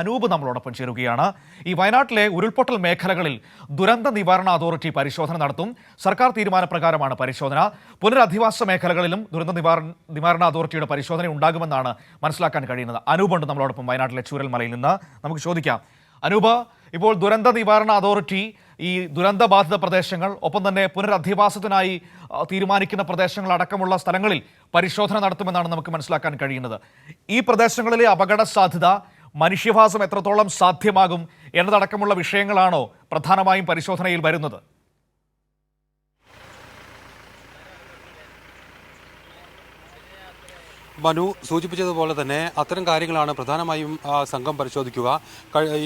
അനൂപ് നമ്മളോടൊപ്പം ചേരുകയാണ്. ഈ വയനാട്ടിലെ ഉരുൾപൊട്ടൽ മേഖലകളിൽ ദുരന്ത നിവാരണ അതോറിറ്റി പരിശോധന നടത്തും. സർക്കാർ തീരുമാനപ്രകാരമാണ് പരിശോധന. പുനരധിവാസ മേഖലകളിലും ദുരന്ത നിവാരണ അതോറിറ്റിയുടെ പരിശോധന ഉണ്ടാകുമെന്നാണ് മനസ്സിലാക്കാൻ കഴിയുന്നത്. അനൂപുണ്ട് നമ്മളോടൊപ്പം വയനാട്ടിലെ ചൂരൽമലയിൽ നിന്ന്. നമുക്ക് ചോദിക്കാം. അനൂപ് ഇപ്പോൾ ദുരന്ത നിവാരണ അതോറിറ്റി ഈ ദുരന്തബാധിത പ്രദേശങ്ങൾ ഒപ്പം തന്നെ പുനരധിവാസത്തിനായി തീരുമാനിക്കുന്ന പ്രദേശങ്ങൾ അടക്കമുള്ള സ്ഥലങ്ങളിൽ പരിശോധന നടത്തുമെന്നാണ് നമുക്ക് മനസ്സിലാക്കാൻ കഴിയുന്നത്. ഈ പ്രദേശങ്ങളിലെ അപകട സാധ്യത മനുഷ്യവാസം എത്രത്തോളം സാധ്യമാകും എന്നതടക്കമുള്ള വിഷയങ്ങളാണോ പ്രധാനമായും പരിശോധനയിൽ വരുന്നത്? മനു സൂചിപ്പിച്ചതുപോലെ തന്നെ അത്തരം കാര്യങ്ങളാണ് പ്രധാനമായും ആ, സംഘം പരിശോധിക്കുക.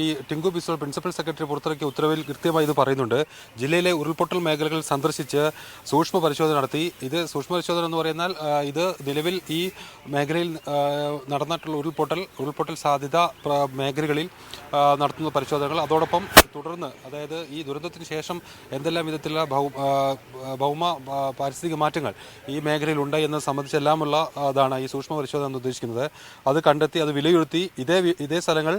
ഈ ടിങ്കു ബിസോൾ പ്രിൻസിപ്പൽ സെക്രട്ടറി പുറത്തിറക്കിയ ഉത്തരവിൽ കൃത്യമായി ഇത് പറയുന്നുണ്ട്. ജില്ലയിലെ ഉരുൾപൊട്ടൽ മേഖലകൾ സന്ദർശിച്ച് സൂക്ഷ്മ പരിശോധന നടത്തി. ഇത് സൂക്ഷ്മ പരിശോധന എന്ന് പറയുന്നാൽ ഇത് നിലവിൽ ഈ മേഖലയിൽ നടന്നിട്ടുള്ള ഉരുൾപൊട്ടൽ ഉരുൾപൊട്ടൽ സാധ്യത മേഖലകളിൽ നടത്തുന്ന പരിശോധനകൾ. അതോടൊപ്പം തുടർന്ന് അതായത് ഈ ദുരന്തത്തിന് ശേഷം എന്തെല്ലാം വിധത്തിലുള്ള ഭൗമ പാരിസ്ഥിതിക മാറ്റങ്ങൾ ഈ മേഖലയിൽ ഉണ്ടായി എന്നത് സംബന്ധിച്ചെല്ലാമുള്ള അതാണ് ഈ സൂക്ഷ്മ പരിശോധന ഉദ്ദേശിക്കുന്നത്. അത് കണ്ടെത്തി അത് വിലയിരുത്തി ഇതേ ഇതേ സ്ഥലങ്ങൾ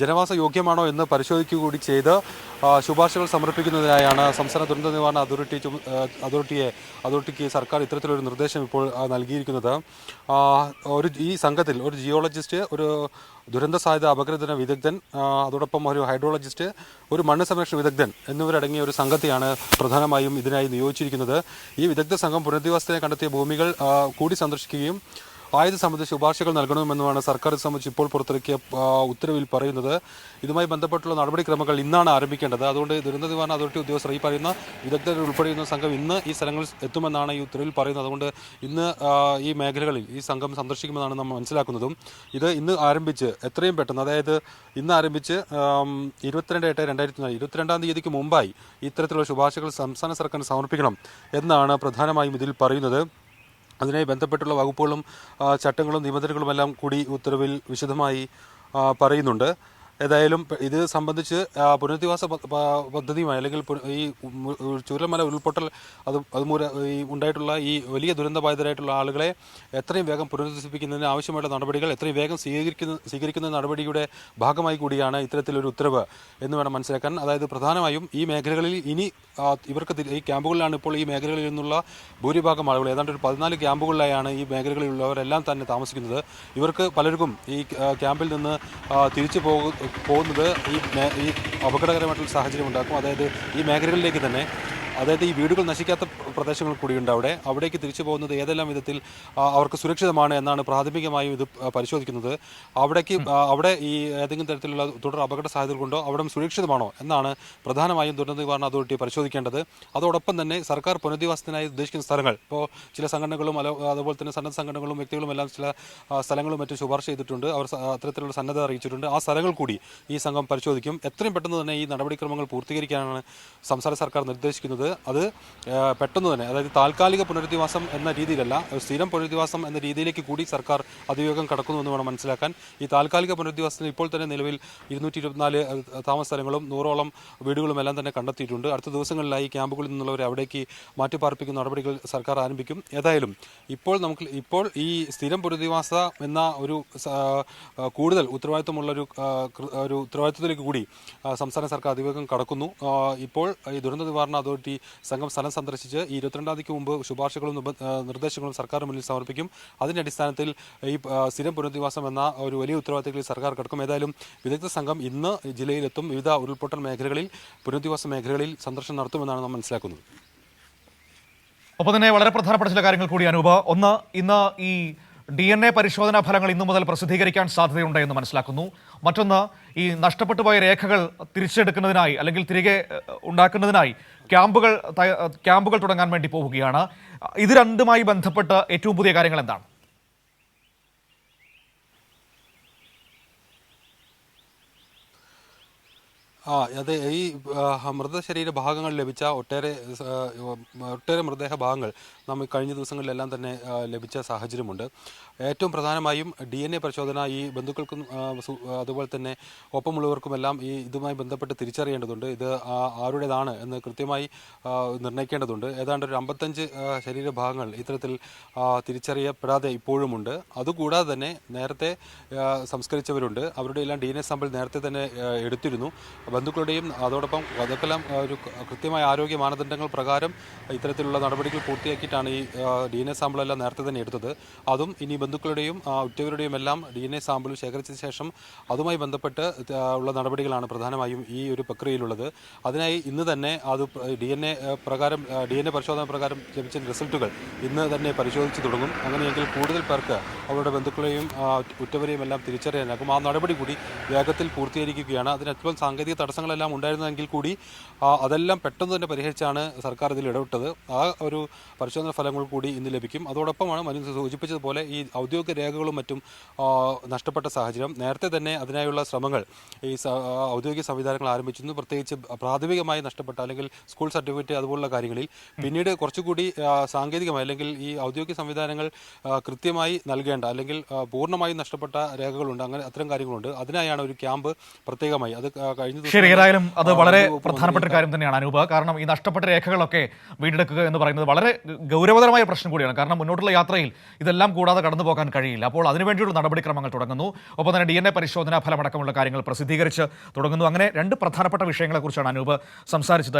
ജനവാസ യോഗ്യമാണോ എന്ന് പരിശോധിക്കുക കൂടി ചെയ്ത് ശുപാർശകൾ സമർപ്പിക്കുന്നതിനായാണ് സംസ്ഥാന ദുരന്ത നിവാരണ അതോറിറ്റി അതോറിറ്റിയെ അതോറിറ്റിക്ക് സർക്കാർ ഇത്തരത്തിലൊരു നിർദ്ദേശം ഇപ്പോൾ നൽകിയിരിക്കുന്നത്. ഒരു ഈ സംഘത്തിൽ ഒരു ജിയോളജിസ്റ്റ് ഒരു ദുരന്ത സാധ്യത അപകടത്തിന് വിദഗ്ധൻ അതോടൊപ്പം ഒരു ഹൈഡ്രോളജിസ്റ്റ് ഒരു മണ്ണ് സംരക്ഷണ വിദഗ്ധൻ എന്നിവരടങ്ങിയ ഒരു സംഘത്തെയാണ് പ്രധാനമായും ഇതിനായി നിയോഗിച്ചിരിക്കുന്നത്. ഈ വിദഗ്ധ സംഘം പുനരധിവാസത്തിനെ കണ്ടെത്തിയ ഭൂമികൾ കൂടി സന്ദർശിക്കുകയും ആയത് സംബന്ധിച്ച് ശുപാർശകൾ നൽകണമെന്നുമാണ് സർക്കാർ സംബന്ധിച്ച് ഇപ്പോൾ പുറത്തിറക്കിയ ഉത്തരവിൽ പറയുന്നത്. ഇതുമായി ബന്ധപ്പെട്ടുള്ള നടപടിക്രമങ്ങൾ ഇന്നാണ് ആരംഭിക്കേണ്ടത്. അതുകൊണ്ട് ദുരന്ത നിവാരണ അതോറിറ്റി ഉദ്യോഗസ്ഥർ ഈ പറയുന്ന വിദഗ്ധർ ഉൾപ്പെടെയുന്ന സംഘം ഇന്ന് ഈ സ്ഥലങ്ങളിൽ എത്തുമെന്നാണ് ഈ ഉത്തരവിൽ പറയുന്നത്. അതുകൊണ്ട് ഇന്ന് ഈ മേഖലകളിൽ ഈ സംഘം സന്ദർശിക്കുമെന്നാണ് നമ്മൾ മനസ്സിലാക്കുന്നതും. ഇത് ഇന്ന് ആരംഭിച്ച് എത്രയും പെട്ടെന്ന് അതായത് ഇന്ന് ആരംഭിച്ച് ഇരുപത്തിരണ്ട് എട്ട് രണ്ടായിരത്തി ഇരുപത്തിരണ്ടാം തീയതിക്ക് മുമ്പായി ഇത്തരത്തിലുള്ള ശുപാർശകൾ സംസ്ഥാന സർക്കാരിന് സമർപ്പിക്കണം എന്നാണ് പ്രധാനമായും ഇതിൽ പറയുന്നത്. അതിനെ ബന്ധപ്പെട്ടുള്ള വകുപ്പുകളും ചട്ടങ്ങളും നിബന്ധനകളുമെല്ലാം കൂടി ഉത്തരവിൽ വിശദമായി പറയുന്നുണ്ട്. ഏതായാലും ഇത് സംബന്ധിച്ച് പുനരധിവാസ പദ്ധതിയുമായി അല്ലെങ്കിൽ ഈ ചൂരമല ഉരുൾപൊട്ടൽ അത് അതുമൂല ഈ ഉണ്ടായിട്ടുള്ള ഈ വലിയ ദുരന്തബാധിതരായിട്ടുള്ള ആളുകളെ എത്രയും വേഗം പുനരധിവസിപ്പിക്കുന്നതിന് ആവശ്യമായിട്ടുള്ള നടപടികൾ എത്രയും വേഗം സ്വീകരിക്കുന്ന സ്വീകരിക്കുന്ന നടപടിയുടെ ഭാഗമായി കൂടിയാണ് ഇത്തരത്തിലൊരു ഉത്തരവ് എന്ന് വേണം മനസ്സിലാക്കാൻ. അതായത് പ്രധാനമായും ഈ മേഖലകളിൽ ഇനി ഇവർക്ക് ഈ ക്യാമ്പുകളിലാണ് ഇപ്പോൾ ഈ മേഖലകളിൽ നിന്നുള്ള ഭൂരിഭാഗം ആളുകൾ. ഏതാണ്ട് ഒരു പതിനാല് ക്യാമ്പുകളിലായാണ് ഈ മേഖലകളിലുള്ളവരെല്ലാം തന്നെ താമസിക്കുന്നത്. ഇവർക്ക് പലർക്കും ഈ ക്യാമ്പിൽ നിന്ന് തിരിച്ചു പോകു പോകുന്നത് ഈ ഈ അപകടകരമായിട്ടുള്ള സാഹചര്യം ഉണ്ടാക്കും. അതായത് ഈ മേഖലകളിലേക്ക് തന്നെ അതായത് ഈ വീടുകൾ നശിക്കാത്ത പ്രദേശങ്ങൾ കൂടിയുണ്ട് അവിടെ. അവിടേക്ക് തിരിച്ചു പോകുന്നത് ഏതെല്ലാം വിധത്തിൽ അവർക്ക് സുരക്ഷിതമാണ് എന്നാണ് പ്രാഥമികമായും ഇത് പരിശോധിക്കുന്നത്. അവിടേക്ക് അവിടെ ഈ ഏതെങ്കിലും തരത്തിലുള്ള തുടർ അപകട സാധ്യതകളുണ്ടോ? അവിടെ സുരക്ഷിതമാണോ എന്നാണ് പ്രധാനമായും ദുരന്ത നിവാരണ അതോറിറ്റി പരിശോധിക്കേണ്ടത്. അതോടൊപ്പം തന്നെ സർക്കാർ പുനരധിവാസത്തിനായി ഉദ്ദേശിക്കുന്ന സ്ഥലങ്ങൾ ഇപ്പോൾ ചില സംഘടനകളും അതുപോലെ തന്നെ സന്നദ്ധ സംഘടനകളും വ്യക്തികളും എല്ലാം ചില സ്ഥലങ്ങളും മറ്റും ശുപാർശ ചെയ്തിട്ടുണ്ട്. അവർ അത്തരത്തിലുള്ള സന്നദ്ധ അറിയിച്ചിട്ടുണ്ട്. ആ സ്ഥലങ്ങൾ കൂടി ഈ സംഘം പരിശോധിക്കും. എത്രയും പെട്ടെന്ന് തന്നെ ഈ നടപടിക്രമങ്ങൾ പൂർത്തീകരിക്കാനാണ് സംസ്ഥാന സർക്കാർ നിർദ്ദേശിക്കുന്നത്. അത് ആ, പെട്ടെന്ന് തന്നെ അതായത് താൽക്കാലിക പുനരധിവാസം എന്ന രീതിയിലല്ല സ്ഥിരം പുനരധിവാസം എന്ന രീതിയിലേക്ക് കൂടി സർക്കാർ അതിവേഗം കടക്കുന്നു എന്ന് വേണം മനസ്സിലാക്കാൻ. ഈ താൽക്കാലിക പുനരധിവാസത്തിന് ഇപ്പോൾ തന്നെ നിലവിൽ ഇരുന്നൂറ്റി ഇരുപത്തിനാല് താമസ സ്ഥലങ്ങളും നൂറോളം വീടുകളും എല്ലാം തന്നെ കണ്ടെത്തിയിട്ടുണ്ട്. അടുത്ത ദിവസങ്ങളിലായി ക്യാമ്പുകളിൽ നിന്നുള്ളവരെ അവിടേക്ക് മാറ്റിപ്പാർപ്പിക്കുന്ന നടപടികൾ സർക്കാർ ആരംഭിക്കും. ഏതായാലും ഇപ്പോൾ നമുക്ക് ഇപ്പോൾ ഈ സ്ഥിരം പുനരധിവാസ എന്ന ഒരു കൂടുതൽ ഉത്തരവാദിത്തമുള്ള ഒരു ഒരു ഉത്തരവാദിത്വത്തിലേക്ക് കൂടി സംസ്ഥാന സർക്കാർ അതിവേഗം കടക്കുന്നു. ഇപ്പോൾ ഈ ദുരന്ത നിവാരണ അതോറിറ്റി സംഘം സ്ഥലം സന്ദർശിച്ച് ഈ ഇരുപത്തിരണ്ടാം തീയതിക്ക് മുമ്പ് ശുപാർശകളും നിർദ്ദേശങ്ങളും സർക്കാർ മുന്നിൽ സമർപ്പിക്കും. അതിന്റെ അടിസ്ഥാനത്തിൽ ഈ സ്ഥിരം പുനരധിവാസം എന്ന ഒരു വലിയ ഉത്തരവാദിത്തത്തിൽ സർക്കാർ കിടക്കും. ഏതായാലും വിദഗ്ധ സംഘം ഇന്ന് ജില്ലയിലെത്തും. വിവിധ ഉരുൾപൊട്ടൽ മേഖലകളിൽ പുനരധിവാസ മേഖലകളിൽ സന്ദർശനം നടത്തുമെന്നാണ് നാം മനസ്സിലാക്കുന്നത്. ഒപ്പം തന്നെ വളരെ പ്രധാനപ്പെട്ട ചില കാര്യങ്ങൾ കൂടി അനൂപ്. ഒന്ന് ഇന്ന് ഈ ഡി എൻ എ പരിശോധനാ ഫലങ്ങൾ ഇന്നു മുതൽ പ്രസിദ്ധീകരിക്കാൻ സാധ്യതയുണ്ട് എന്ന് മനസ്സിലാക്കുന്നു. മറ്റൊന്ന് ഈ നഷ്ടപ്പെട്ടു പോയ രേഖകൾ തിരിച്ചെടുക്കുന്നതിനായി അല്ലെങ്കിൽ തിരികെ ഉണ്ടാക്കുന്നതിനായി ക്യാമ്പുകൾ ക്യാമ്പുകൾ തുടങ്ങാൻ വേണ്ടി പോവുകയാണ്. ഇത് രണ്ടുമായി ബന്ധപ്പെട്ട് ഏറ്റവും പുതിയ കാര്യങ്ങൾ എന്താണ്? ആ അതെ ഈ മൃതശരീര ഭാഗങ്ങൾ ലഭിച്ച ഒട്ടേറെ ഒട്ടേറെ മൃതദേഹ ഭാഗങ്ങൾ നമ്മൾ കഴിഞ്ഞ ദിവസങ്ങളിലെല്ലാം തന്നെ ലഭിച്ച സാഹചര്യമുണ്ട്. ഏറ്റവും പ്രധാനമായും ഡി എൻ എ പരിശോധന ഈ ബന്ധുക്കൾക്കും അതുപോലെ തന്നെ ഒപ്പമുള്ളവർക്കുമെല്ലാം ഈ ഇതുമായി ബന്ധപ്പെട്ട് തിരിച്ചറിയേണ്ടതുണ്ട്. ഇത് ആരുടേതാണ് എന്ന് കൃത്യമായി നിർണയിക്കേണ്ടതുണ്ട്. ഏതാണ്ട് ഒരു അമ്പത്തഞ്ച് ശരീരഭാഗങ്ങൾ ഇത്തരത്തിൽ തിരിച്ചറിയപ്പെടാതെ ഇപ്പോഴുമുണ്ട്. അതുകൂടാതെ തന്നെ നേരത്തെ സംസ്കരിച്ചവരുണ്ട്. അവരുടെ എല്ലാം ഡി എൻ എ സാമ്പിൾ നേരത്തെ തന്നെ എടുത്തിരുന്നു. ബന്ധുക്കളുടെയും അതോടൊപ്പം അതൊക്കെല്ലാം ഒരു കൃത്യമായ ആരോഗ്യ മാനദണ്ഡങ്ങൾ പ്രകാരം ഇത്തരത്തിലുള്ള നടപടികൾ പൂർത്തിയാക്കിയിട്ടാണ് ഈ ഡി എൻ എ സാമ്പിളെല്ലാം നേരത്തെ തന്നെ എടുത്തത്. അതും ഇനി ബന്ധുക്കളുടെയും ഉറ്റവരുടെയും എല്ലാം ഡി എൻ എ സാമ്പിൾ ശേഖരിച്ച ശേഷം അതുമായി ബന്ധപ്പെട്ട് ഉള്ള നടപടികളാണ് പ്രധാനമായും ഈ ഒരു പ്രക്രിയയിലുള്ളത്. അതിനായി ഇന്ന് തന്നെ അത് ഡി എൻ എ പ്രകാരം ഡി എൻ എ പരിശോധന പ്രകാരം ലഭിച്ച റിസൾട്ടുകൾ ഇന്ന് തന്നെ പരിശോധിച്ച് തുടങ്ങും. അങ്ങനെയെങ്കിൽ കൂടുതൽ പേർക്ക് അവരുടെ ബന്ധുക്കളെയും ഉറ്റവരെയും എല്ലാം തിരിച്ചറിയാനാകും. ആ നടപടി കൂടി വേഗത്തിൽ പൂർത്തീകരിക്കുകയാണ്. അതിനൽപ്പം സാങ്കേതിക തടസ്സങ്ങളെല്ലാം ഉണ്ടായിരുന്നെങ്കിൽ കൂടി അതെല്ലാം പെട്ടെന്ന് തന്നെ പരിഹരിച്ചാണ് സർക്കാർ ഇതിൽ ഇടപെട്ടത്. ആ ഒരു പരിശോധന ഫലങ്ങൾ കൂടി ഇന്ന് ലഭിക്കും. അതോടൊപ്പമാണ് മനു സൂചിപ്പിച്ചതുപോലെ ഈ ഔദ്യോഗിക രേഖകളും മറ്റും നഷ്ടപ്പെട്ട സാഹചര്യം. നേരത്തെ തന്നെ അതിനായുള്ള ശ്രമങ്ങൾ ഈ ഔദ്യോഗിക സംവിധാനങ്ങൾ ആരംഭിച്ചിരുന്നു. പ്രത്യേകിച്ച് പ്രാഥമികമായി നഷ്ടപ്പെട്ട അല്ലെങ്കിൽ സ്കൂൾ സർട്ടിഫിക്കറ്റ് അതുപോലുള്ള കാര്യങ്ങളിൽ. പിന്നീട് കുറച്ചുകൂടി സാങ്കേതികമായി അല്ലെങ്കിൽ ഈ ഔദ്യോഗിക സംവിധാനങ്ങൾ കൃത്യമായി നൽകേണ്ട അല്ലെങ്കിൽ പൂർണമായും നഷ്ടപ്പെട്ട രേഖകളുണ്ട്. അങ്ങനെ അത്തരം കാര്യങ്ങളുണ്ട്. അതിനായാണ് ഒരു ക്യാമ്പ് പ്രത്യേകമായി. അത് കഴിഞ്ഞു ശരി ഏതായാലും അത് വളരെ പ്രധാനപ്പെട്ട ഒരു കാര്യം തന്നെയാണ് അനുഭവം കാരണം ഈ നഷ്ടപ്പെട്ട രേഖകളൊക്കെ വീണ്ടെടുക്കുക എന്ന് പറയുന്നത് വളരെ ഗൗരവതരമായ പ്രശ്നം കൂടിയാണ്. കാരണം മുന്നോട്ടുള്ള യാത്രയിൽ ഇതെല്ലാം കൂടാതെ കടന്നു പോകാൻ കഴിയില്ല. അപ്പോൾ അതിനുവേണ്ടിയുള്ള നടപടിക്രമങ്ങൾ തുടങ്ങുന്നു. ഒപ്പം തന്നെ ഡി എൻ എ പരിശോധനാ ഫലമടക്കമുള്ള കാര്യങ്ങൾ പ്രസിദ്ധീകരിച്ച് തുടങ്ങുന്നു. അങ്ങനെ രണ്ട് പ്രധാനപ്പെട്ട വിഷയങ്ങളെക്കുറിച്ചാണ് അനൂപ് സംസാരിച്ചത്.